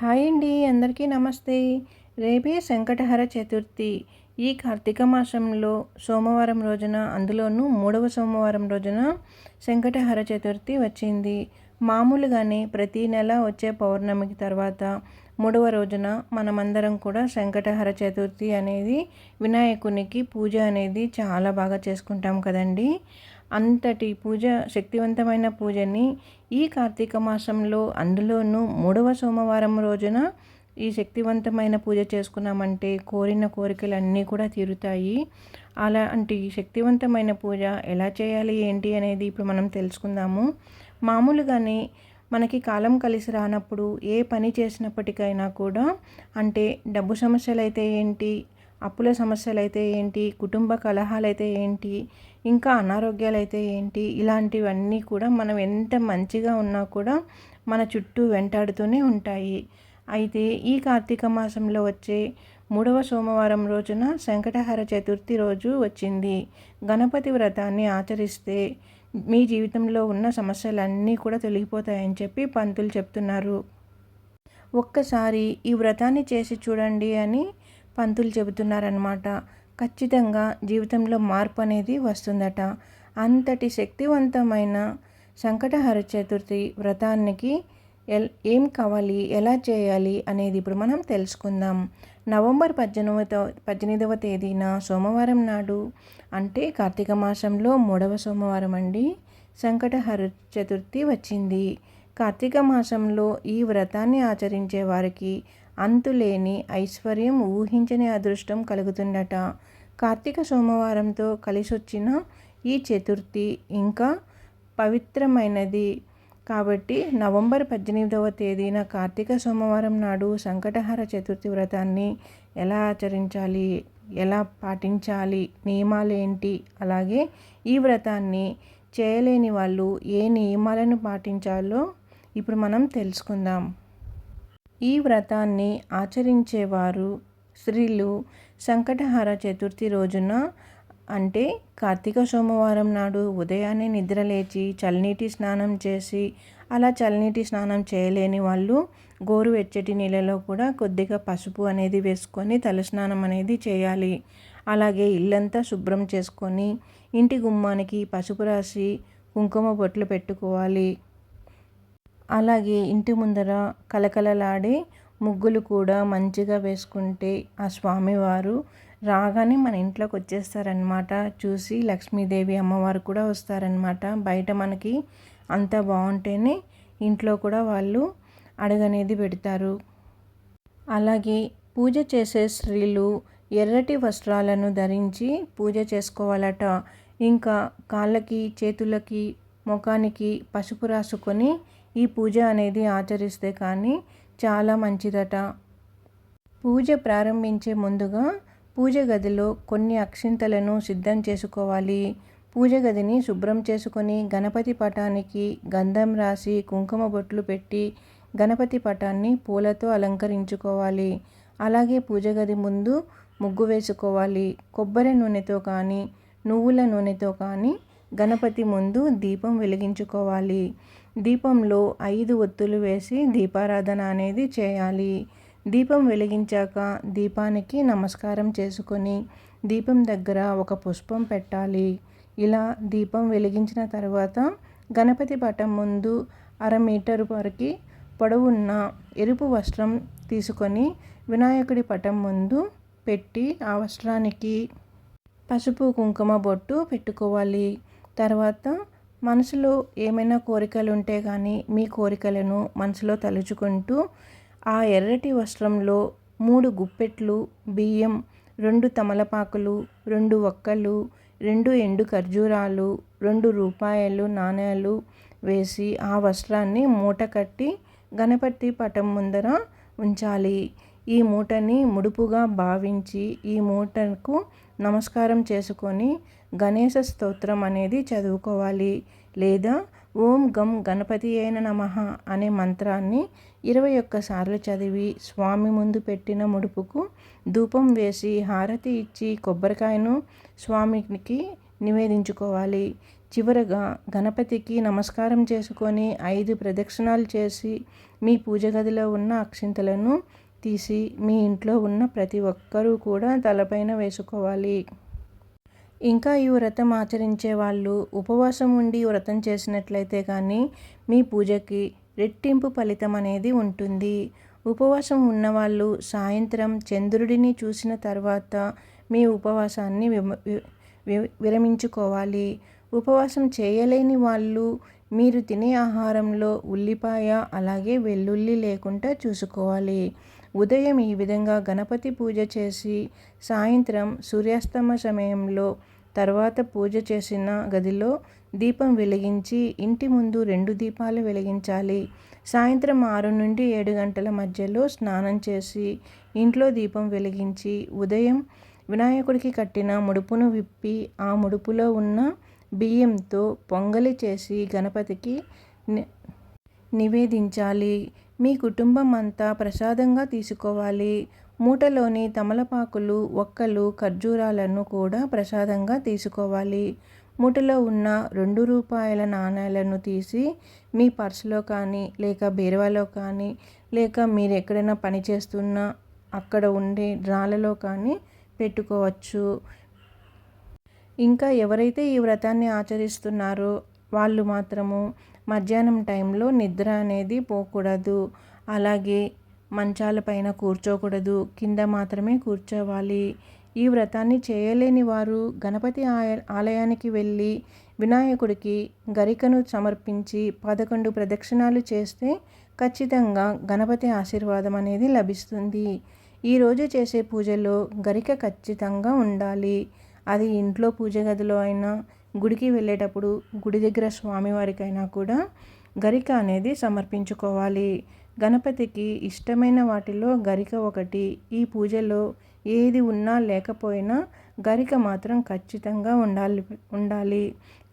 Hi అండి అందరికీ నమస్తే. రేపే సంకటహర చతుర్థి. ఈ కార్తీక మాసంలో సోమవారం రోజున అందులోనూ మూడవ సోమవారం రోజున సంకటహర చతుర్థి వచ్చింది. మామూలుగానే ప్రతి నెల వచ్చే పౌర్ణమికి తర్వాత మూడవ రోజున మనమందరం కూడా సంకటహర చతుర్థి అనేది వినాయకునికి పూజ అనేది చాలా బాగా చేసుకుంటాం కదండి. అంతటి పూజ శక్తివంతమైన పూజని ఈ కార్తీక మాసంలో అందులోనూ మూడవ సోమవారం రోజున ఈ శక్తివంతమైన పూజ చేసుకున్నామంటే కోరిన కోరికలు అన్నీ కూడా తీరుతాయి. అలాంటి శక్తివంతమైన పూజ ఎలా చేయాలి ఏంటి అనేది ఇప్పుడు మనం తెలుసుకుందాము. మామూలుగానే మనకి కాలం కలిసి రానప్పుడు ఏ పని చేసినప్పటికైనా కూడా అంటే డబ్బు సమస్యలు అయితే ఏంటి అప్పుల సమస్యలు అయితే ఏంటి? కుటుంబ కలహాలు అయితే ఏంటి? ఇంకా అనారోగ్యాలు అయితే ఏంటి? ఇలాంటివన్నీ కూడా మనం ఎంత మంచిగా ఉన్నా కూడా మన చుట్టూ వెంటాడుతూనే ఉంటాయి. అయితే ఈ కార్తీక మాసంలో వచ్చే మూడవ సోమవారం రోజున శంకటహర చతుర్థి రోజు వచ్చింది. గణపతి వ్రతాన్ని ఆచరిస్తే మీ జీవితంలో ఉన్న సమస్యలన్నీ కూడా తొలగిపోతాయని చెప్పి పంతులు చెప్తున్నారు. ఒక్కసారి ఈ వ్రతాన్ని చేసి చూడండి అని పంతులు చెబుతున్నారనమాట ఖచ్చితంగా జీవితంలో మార్పు అనేది వస్తుందట. అంతటి శక్తివంతమైన సంకటహర చతుర్థి వ్రతానికి ఎల్ ఏం కావాలి? ఎలా చేయాలి? అనేది ఇప్పుడు మనం తెలుసుకుందాం. నవంబర్ పద్దెనిమిదవ పద్దెనిమిదవ తేదీన సోమవారం నాడు అంటే కార్తీక మాసంలో మూడవ సోమవారం అండి సంకటహర చతుర్థి వచ్చింది. కార్తీక మాసంలో ఈ వ్రతాన్ని ఆచరించే వారికి అంతులేని ఐశ్వర్యం ఊహించని అదృష్టం కలుగుతుందట. కార్తీక సోమవారంతో కలిసొచ్చిన ఈ చతుర్థి ఇంకా పవిత్రమైనది. కాబట్టి నవంబర్ పద్దెనిమిదవ తేదీన కార్తీక సోమవారం నాడు సంకటహర చతుర్థి వ్రతాన్ని ఎలా ఆచరించాలి? ఎలా పాటించాలి? నియమాలు ఏంటి అలాగే ఈ వ్రతాన్ని చేయలేని వాళ్ళు ఏ నియమాలను పాటించాలో ఇప్పుడు మనం తెలుసుకుందాం. ఈ వ్రతాన్ని ఆచరించేవారు స్త్రీలు సంకటహార చతుర్థి రోజున అంటే కార్తీక సోమవారం నాడు ఉదయాన్నే నిద్రలేచి చల్లనీటి స్నానం చేసి అలా చల్లనీటి స్నానం చేయలేని వాళ్ళు గోరువెచ్చటి నీళ్ళలో కూడా కొద్దిగా పసుపు అనేది వేసుకొని తలస్నానం అనేది చేయాలి. అలాగే ఇల్లంతా శుభ్రం చేసుకొని ఇంటి గుమ్మానికి పసుపు రాసి కుంకుమ బొట్లు పెట్టుకోవాలి. అలాగే ఇంటి ముందర కలకలలాడే ముగ్గులు కూడా మంచిగా వేసుకుంటే ఆ స్వామివారు రాగానే మన ఇంట్లోకి వచ్చేస్తారనమాట చూసి లక్ష్మీదేవి అమ్మవారు కూడా వస్తారనమాట బయట మనకి అంత బాగుంటేనే ఇంట్లో కూడా వాళ్ళు అడగనేది పెడతారు. అలాగే పూజ చేసే స్త్రీలు ఎర్రటి వస్త్రాలను ధరించి పూజ చేసుకోవాలట. ఇంకా కాళ్ళకి చేతులకి ముఖానికి పసుపు రాసుకొని ఈ పూజ అనేది ఆచరిస్తే కానీ చాలా మంచిదట. పూజ ప్రారంభించే ముందుగా పూజ గదిలో కొన్ని అక్షింతలను సిద్ధం చేసుకోవాలి. పూజ గదిని శుభ్రం చేసుకొని గణపతి పటానికి గంధం రాసి కుంకుమ బొట్లు పెట్టి గణపతి పటాన్ని పూలతో అలంకరించుకోవాలి. అలాగే పూజ గది ముందు ముగ్గు వేసుకోవాలి. కొబ్బరి నూనెతో కానీ నువ్వుల నూనెతో కానీ గణపతి ముందు దీపం వెలిగించుకోవాలి. దీపంలో ఐదు ఒత్తులు వేసి దీపారాధన అనేది చేయాలి. దీపం వెలిగించాక దీపానికి నమస్కారం చేసుకొని దీపం దగ్గర ఒక పుష్పం పెట్టాలి. ఇలా దీపం వెలిగించిన తర్వాత గణపతి పటం ముందు అర మీటరు వరకు పొడవున్న ఎరుపు వస్త్రం తీసుకొని వినాయకుడి పటం ముందు పెట్టి ఆ వస్త్రానికి పసుపు కుంకుమ బొట్టు పెట్టుకోవాలి. తర్వాత మనసులో ఏమైనా కోరికలు ఉంటే కానీ మీ కోరికలను మనసులో తలుచుకుంటూ ఆ ఎర్రటి వస్త్రంలో మూడు గుప్పెట్లు బియ్యం రెండు తమలపాకులు రెండు ఒక్కలు రెండు ఎండు ఖర్జూరాలు రెండు రూపాయలు నాణ్యాలు వేసి ఆ వస్త్రాన్ని మూట కట్టి గణపతి పటం ముందర ఉంచాలి. ఈ మూటని ముడుపుగా భావించి ఈ మూటకు నమస్కారం చేసుకొని గణేశ స్తోత్రం అనేది చదువుకోవాలి. లేదా ఓం గం గణపతి అయిన నమ అనే మంత్రాన్ని ఇరవై ఒక్కసార్లు చదివి స్వామి ముందు పెట్టిన ముడుపుకు ధూపం వేసి హారతి ఇచ్చి కొబ్బరికాయను స్వామికి నివేదించుకోవాలి. చివరగా గణపతికి నమస్కారం చేసుకొని ఐదు ప్రదక్షిణాలు చేసి మీ పూజ గదిలో ఉన్న అక్షింతలను తీసి మీ ఇంట్లో ఉన్న ప్రతి ఒక్కరూ కూడా తలపైన వేసుకోవాలి. ఇంకా ఈ వ్రతం ఆచరించే వాళ్ళు ఉపవాసం ఉండి వ్రతం చేసినట్లయితే కానీ మీ పూజకి రెట్టింపు ఫలితం అనేది ఉంటుంది. ఉపవాసం ఉన్నవాళ్ళు సాయంత్రం చంద్రుడిని చూసిన తర్వాత మీ ఉపవాసాన్ని విరమించుకోవాలి. ఉపవాసం చేయలేని వాళ్ళు మీరు తినే ఆహారంలో ఉల్లిపాయ అలాగే వెల్లుల్లి లేకుండా చూసుకోవాలి. ఉదయం ఈ విధంగా గణపతి పూజ చేసి సాయంత్రం సూర్యాస్తమ సమయంలో తర్వాత పూజ చేసిన గదిలో దీపం వెలిగించి ఇంటి ముందు రెండు దీపాలు వెలిగించాలి. సాయంత్రం ఆరు నుండి ఏడు గంటల మధ్యలో స్నానం చేసి ఇంట్లో దీపం వెలిగించి ఉదయం వినాయకుడికి కట్టిన ముడుపును విప్పి ఆ ముడుపులో ఉన్న బియ్యంతో పొంగలి చేసి గణపతికి నివేదించాలి. మీ కుటుంబం అంతా ప్రసాదంగా తీసుకోవాలి. మూటలోని తమలపాకులు ఒక్కలు ఖర్జూరాలను కూడా ప్రసాదంగా తీసుకోవాలి. మూటలో ఉన్న రెండు రూపాయల నాణ్యాలను తీసి మీ పర్సులో కానీ లేక బీరువాలో కానీ లేక మీరు ఎక్కడైనా పని చేస్తున్నా అక్కడ ఉండే డ్రాలలో కానీ పెట్టుకోవచ్చు. ఇంకా ఎవరైతే ఈ వ్రతాన్ని ఆచరిస్తున్నారో వాళ్ళు మాత్రము మధ్యాహ్నం టైంలో నిద్ర అనేది పోకూడదు. అలాగే మంచాల పైన కూర్చోకూడదు. కింద మాత్రమే కూర్చోవాలి. ఈ వ్రతాన్ని చేయలేని వారు గణపతి ఆలయానికి వెళ్ళి వినాయకుడికి గరికను సమర్పించి పదకొండు ప్రదక్షిణాలు చేస్తే ఖచ్చితంగా గణపతి ఆశీర్వాదం అనేది లభిస్తుంది. ఈరోజు చేసే పూజలో గరిక ఖచ్చితంగా ఉండాలి. అది ఇంట్లో పూజ గదిలో అయినా గుడికి వెళ్ళేటప్పుడు గుడి దగ్గర స్వామివారికైనా కూడా గరిక అనేది సమర్పించుకోవాలి. గణపతికి ఇష్టమైన వాటిలో గరిక ఒకటి. ఈ పూజలో ఏది ఉన్నా లేకపోయినా గరిక మాత్రం ఖచ్చితంగా ఉండాలి ఉండాలి.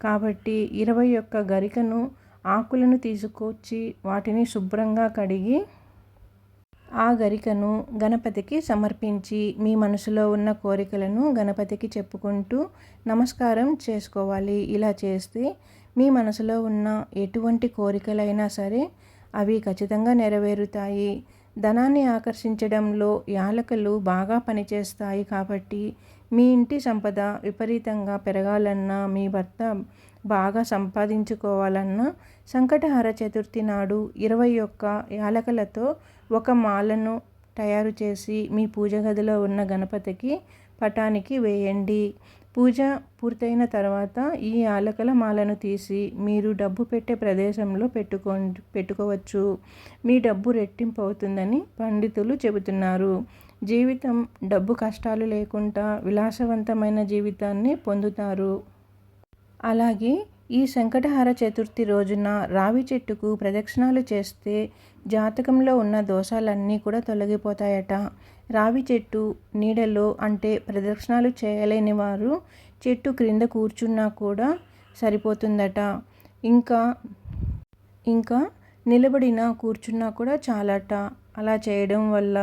కాబట్టి ఇరవై ఒక్క గరికను ఆకులను తీసుకొచ్చి వాటిని శుభ్రంగా కడిగి ఆ గరికను గణపతికి సమర్పించి మీ మనసులో ఉన్న కోరికలను గణపతికి చెప్పుకుంటూ నమస్కారం చేసుకోవాలి. ఇలా చేస్తే మీ మనసులో ఉన్న ఎటువంటి కోరికలైనా సరే అవి ఖచ్చితంగా నెరవేరుతాయి. ధనాన్ని ఆకర్షించడంలో యాలకలు బాగా పనిచేస్తాయి కాబట్టి మీ ఇంటి సంపద విపరీతంగా పెరగాలన్నా మీ భర్త బాగా సంపాదించుకోవాలన్నా సంకటహార చతుర్థి నాడు ఇరవై ఒక్క యాలకలతో ఒక మాలను తయారు చేసి మీ పూజ గదిలో ఉన్న గణపతికి పటానికి వేయండి. పూజ పూర్తయిన తర్వాత ఈ ఆలకల మాలను తీసి మీరు డబ్బు పెట్టే ప్రదేశంలో పెట్టుకో పెట్టుకోవచ్చు. మీ డబ్బు రెట్టింపు అవుతుందని పండితులు చెబుతున్నారు. జీవితం డబ్బు కష్టాలు లేకుండా విలాసవంతమైన జీవితాన్ని పొందుతారు. అలాగే ఈ సంకటహార చతుర్థి రోజున రావి చెట్టుకు ప్రదక్షిణాలు చేస్తే జాతకంలో ఉన్న దోషాలన్నీ కూడా తొలగిపోతాయట. రావి చెట్టు నీడలో అంటే ప్రదక్షిణాలు చేయలేని వారు చెట్టు క్రింద కూర్చున్నా కూడా సరిపోతుందట. ఇంకా ఇంకా నిలబడిన కూర్చున్నా కూడా చాలట. అలా చేయడం వల్ల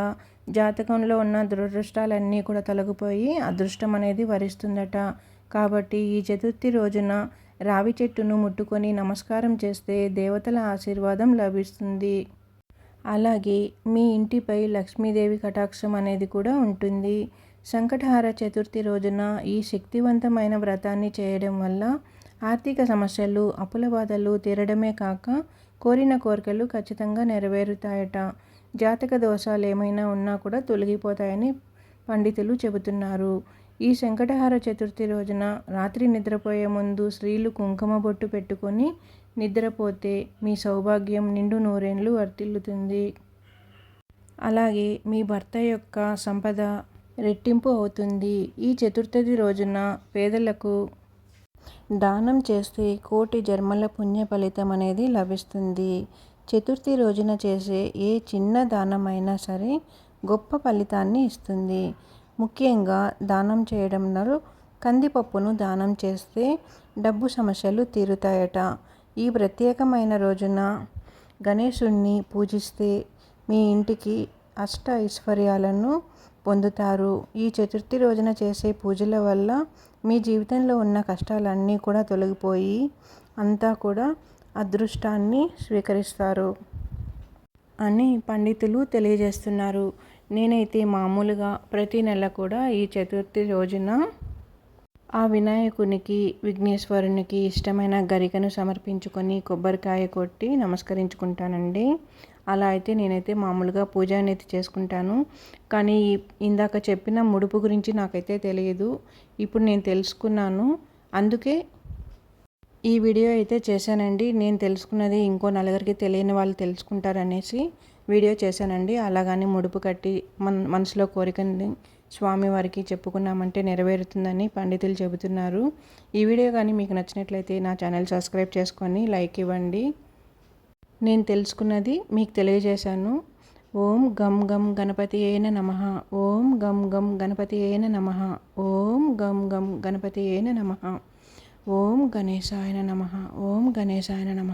జాతకంలో ఉన్న దురదృష్టాలన్నీ కూడా తొలగిపోయి అదృష్టం అనేది వరిస్తుందట. కాబట్టి ఈ చతుర్థి రోజున రావి చెట్టును ముట్టుకొని నమస్కారం చేస్తే దేవతల ఆశీర్వాదం లభిస్తుంది. అలాగే మీ ఇంటిపై లక్ష్మీదేవి కటాక్షం అనేది కూడా ఉంటుంది. సంకటహార చతుర్థి రోజున ఈ శక్తివంతమైన వ్రతాన్ని చేయడం వల్ల ఆర్థిక సమస్యలు అప్పుల బాధలు తీరడమే కాక కోరిన కోరికలు ఖచ్చితంగా నెరవేరుతాయట. జాతక దోషాలు ఏమైనా ఉన్నా కూడా తొలగిపోతాయని పండితులు చెబుతున్నారు. ఈ శంకటహార చతుర్థి రోజున రాత్రి నిద్రపోయే ముందు స్త్రీలు కుంకుమ బొట్టు పెట్టుకొని నిద్రపోతే మీ సౌభాగ్యం నిండు నూరేండ్లు వర్తిల్లుతుంది. అలాగే మీ భర్త యొక్క సంపద రెట్టింపు అవుతుంది. ఈ చతుర్థది రోజున పేదలకు దానం చేస్తే కోటి జన్మల పుణ్య ఫలితం అనేది లభిస్తుంది. చతుర్థి రోజున చేసే ఏ చిన్న దానమైనా సరే గొప్ప ఫలితాన్ని ఇస్తుంది. ముఖ్యంగా దానం చేయడంలో కందిపప్పును దానం చేస్తే డబ్బు సమస్యలు తీరుతాయట. ఈ ప్రత్యేకమైన రోజున గణేశుణ్ణి పూజిస్తే మీ ఇంటికి అష్ట ఐశ్వర్యాలను పొందుతారు. ఈ చతుర్థి రోజున చేసే పూజల వల్ల మీ జీవితంలో ఉన్న కష్టాలన్నీ కూడా తొలగిపోయి అంతా కూడా అదృష్టాన్ని స్వీకరిస్తారు అని పండితులు తెలియజేస్తున్నారు. నేనైతే మామూలుగా ప్రతి నెల కూడా ఈ చతుర్థి రోజున ఆ వినాయకునికి విఘ్నేశ్వరునికి ఇష్టమైన గరికను సమర్పించుకొని కొబ్బరికాయ కొట్టి నమస్కరించుకుంటానండి. అలా అయితే నేనైతే మామూలుగా పూజ అనేది చేసుకుంటాను. కానీ ఇందాక చెప్పిన ముడుపు గురించి నాకైతే తెలియదు. ఇప్పుడు నేను తెలుసుకున్నాను. అందుకే ఈ వీడియో అయితే చేశానండి. నేను తెలుసుకున్నది ఇంకో నలుగురికి తెలియని వాళ్ళు తెలుసుకుంటారనేసి. వీడియో చేశానండి. అలాగని ముడుపు కట్టి మన మనసులో కోరికని స్వామివారికి చెప్పుకున్నామంటే నెరవేరుతుందని పండితులు చెబుతున్నారు. ఈ వీడియో కానీ మీకు నచ్చినట్లయితే నా ఛానల్ సబ్స్క్రైబ్ చేసుకొని లైక్ ఇవ్వండి. నేను తెలుసుకున్నది మీకు తెలియజేశాను. ఓం గం గం గణపతి ఏన నమ. ఓం గం గం గణపతి ఏన నమ. ఓం గం గం గణపతి ఏన నమ. ఓం గణేశాయన నమ. ఓం గణేశాయన నమ.